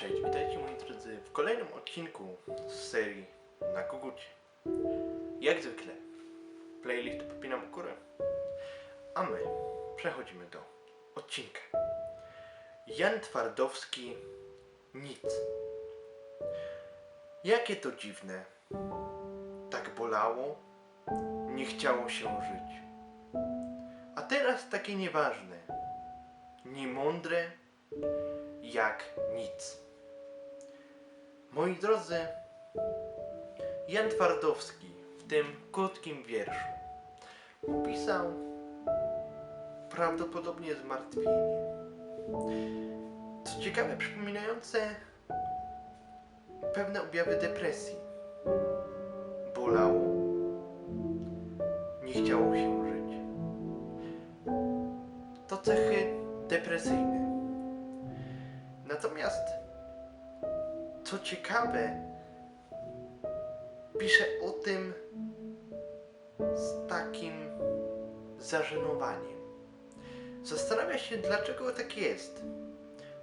Cześć, witajcie moi drodzy w kolejnym odcinku z serii na kogucie. Jak zwykle, playlist popinam w górę, a my przechodzimy do odcinka. Jan Twardowski, nic. Jakie to dziwne. Tak bolało, nie chciało się żyć. A teraz takie nieważne, niemądre, jak nic. Moi drodzy, Jan Twardowski w tym krótkim wierszu opisał prawdopodobnie zmartwienie. Co ciekawe, przypominające pewne objawy depresji. Bolało, nie chciało się żyć. To cechy depresyjne. Natomiast, co ciekawe, pisze o tym z takim zażenowaniem. Zastanawia się, dlaczego tak jest,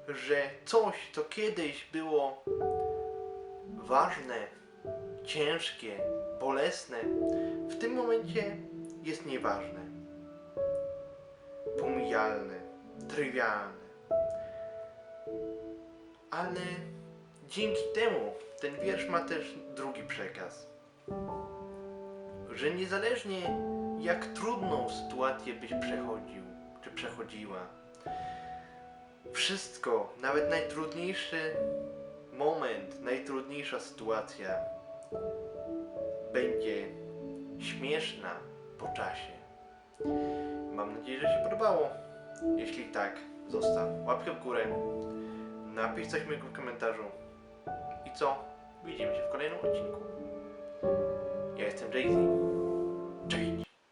że coś, co kiedyś było ważne, ciężkie, bolesne, w tym momencie jest nieważne, pomijalne, trywialne ale dzięki temu ten wiersz ma też drugi przekaz. Że niezależnie jak trudną sytuację byś przechodził, czy przechodziła, wszystko, nawet najtrudniejszy moment, najtrudniejsza sytuacja będzie śmieszna po czasie. Mam nadzieję, że się podobało. Jeśli tak, zostaw łapkę w górę, napisz coś miłego w komentarzu. I co? Widzimy się w kolejnym odcinku. Ja jestem Jay-Z.